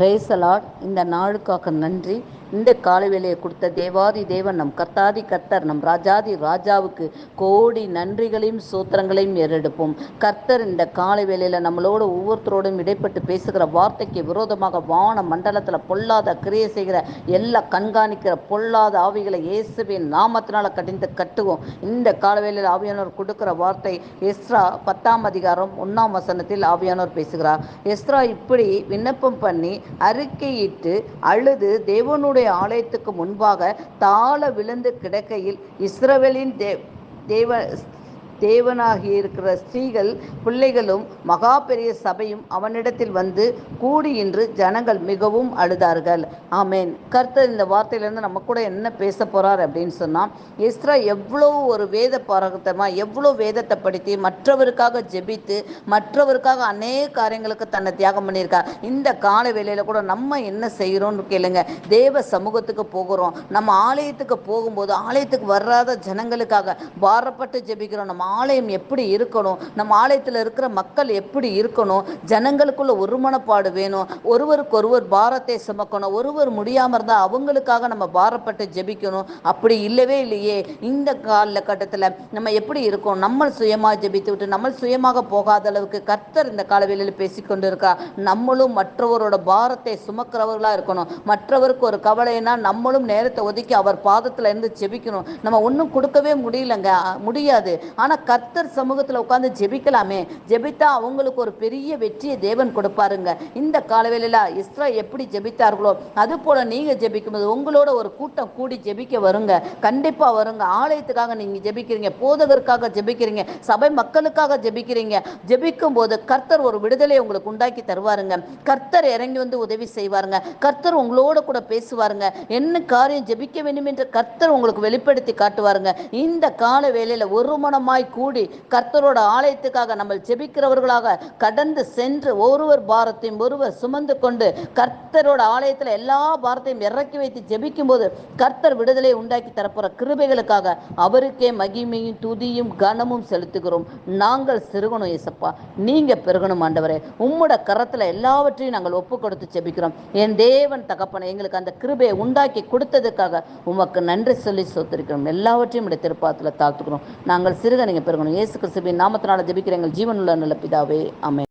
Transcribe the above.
பிரேசலாட் இந்த நாளுக்காக நன்றி. இந்த காலவேளையை கொடுத்த தேவாதி தேவன் நம் கர்த்தாதி கர்த்தர் நம் ராஜாதி ராஜாவுக்கு கோடி நன்றிகளையும் சூத்திரங்களையும் ஏறெடுப்போம். கர்த்தர் இந்த காலை வேலையில் நம்மளோட ஒவ்வொருத்தரோடும் இடைப்பட்டு பேசுகிற வார்த்தைக்கு விரோதமாக வான மண்டலத்தில் பொல்லாத கிரியை செய்கிற எல்லா கண்காணிக்கிற பொல்லாத ஆவிகளை இயேசுவின் நாமத்தினால் கடிந்து கட்டுவோம். இந்த காலவேளையில் ஆவியானவர் கொடுக்கிற வார்த்தை எஸ்ரா பத்தாம் அதிகாரம் ஒன்றாம் வசனத்தில் ஆவியானவர் பேசுகிறார். எஸ்ரா இப்படி விண்ணப்பம் பண்ணி அறிக்கையிட்டு அழுது தேவனுடைய ஆலயத்துக்கு முன்பாக தாழ விழுந்து கிடக்கையில் இஸ்ரவேலின் தே தேவ தேவனாகி இருக்கிற ஸ்திரீகள் பிள்ளைகளும் மகா பெரிய சபையும் அவனிடத்தில் வந்து கூடி இன்று ஜனங்கள் மிகவும் அழுதார்கள். ஆமேன். கர்த்தர் இந்த வார்த்தையிலேருந்து நம்ம கூட என்ன பேச போகிறார் அப்படின்னு சொன்னால் எஸ்ரா எவ்வளோ ஒரு வேத பாரகத்தமாக எவ்வளோ வேதத்தை படித்து மற்றவருக்காக ஜெபித்து மற்றவருக்காக அநேக காரியங்களுக்கு தன்னை தியாகம் பண்ணியிருக்கார். இந்த கால வேலையில் கூட நம்ம என்ன செய்கிறோம்னு கேளுங்க. தேவ சமூகத்துக்கு போகிறோம். நம்ம ஆலயத்துக்கு போகும்போது ஆலயத்துக்கு வராத ஜனங்களுக்காக பாரப்பட்டு ஜெபிக்கிறோம். நம்ம ஆலயம் எப்படி இருக்கணும்? நம்ம ஆலயத்தில் இருக்கிற மக்கள் எப்படி இருக்கணும்? ஜனங்களுக்குள்ள ஒருமனப்பாடு வேணும். ஒருவருக்கு ஒருவர் பாரத்தை சுமக்கணும். ஒருவர் முடியாமல் இருந்தால் அவங்களுக்காக நம்ம பாரப்பட்டு ஜெபிக்கணும். அப்படி இல்லவே இல்லையே. இந்த காலகட்டத்தில் நம்ம எப்படி இருக்கோம்? நம்ம சுயமாக ஜெபித்து விட்டு நம்ம சுயமாக போகாத அளவுக்கு கர்த்தர் இந்த காலவேளையில் பேசிக்கொண்டு இருக்கா நம்மளும் மற்றவரோட பாரத்தை சுமக்கிறவர்களாக இருக்கணும். மற்றவருக்கு ஒரு கவலைனா நம்மளும் நேரத்தை ஒதுக்கி அவர் பாதத்தில் இருந்து ஜெபிக்கணும். நம்ம ஒன்றும் கொடுக்கவே முடியலங்க. முடியாது. ஆனால் கர்த்தர் சமூகத்தில் உட்காந்து ஜெபிக்கலாமே. ஜெபித்தா அவங்களுக்கு ஒரு பெரிய வெற்றியை தேவன் கொடுப்பாருங்க. இந்த காலவேளையில் இஸ்ரா எப்படி ஜெபித்தார்களோ அது போல நீங்கள் ஜெபிக்கும்போது உங்களோட ஒரு கூட்டம் கூடி ஜெபிக்க வருங்க. கண்டிப்பாக வருங்க. ஆலயத்துக்காக நீங்கள் ஜெபிக்கிறீங்க. போதகருக்காக ஜெபிக்கிறீங்க. சபை மக்களுக்காக ஜெபிக்கிறீங்க. ஜெபிக்கும் போது கர்த்தர் ஒரு விடுதலையை உங்களுக்கு உண்டாக்கி தருவாருங்க. கர்த்தர் இறங்கி வந்து உதவி செய்வாருங்க. கர்த்தர் உங்களோட கூட பேசுவாருங்க. என்ன காரியம் ஜெபிக்க வேண்டும் என்று கர்த்தர் உங்களுக்கு வெளிப்படுத்தி காட்டுவாருங்க. இந்த கால வேலையில் ஒரு மனமாய் கூடி கர்த்தரோட ஆலயத்துக்காக நம்ம ஜெபிக்கிறவர்களாக கடந்து சென்று ஒருவர் பாரத்தையும் ஒருவர் சுமந்து கொண்டு கர்த்தரோட ஆலயத்தில் எல்லா பாரத்தையும் இறக்கி வைத்து ஜெபிக்கும் போது கர்த்தர் விடுதலை உண்டாக்கி தரப்போற கிருபைகளுக்காக அவருக்கே மகிமையும் துதியும் கனமும் செலுத்துகிறோம். நாங்கள் சிறுகணும் ஏசப்பா. நீங்க பெருகணும் ஆண்டவரே. உம்மோட கரத்துல எல்லாவற்றையும் நாங்கள் ஒப்பு கொடுத்து ஜெபிக்கிறோம். என் தேவன் தகப்பனை எங்களுக்கு அந்த கிருபையை உண்டாக்கி கொடுத்ததுக்காக உமக்கு நன்றி சொல்லி சொத்திருக்கிறோம். எல்லாவற்றையும் இடத்திருப்பாத்தில் தாத்துக்கிறோம் நாங்கள் சிறுக நீங்கள் பெருகணும். இயேசு கிறிஸ்துவின் நாமத்தினால ஜெபிக்கிற எங்கள் ஜீவனுள்ள நல்ல பிதாவே. அமை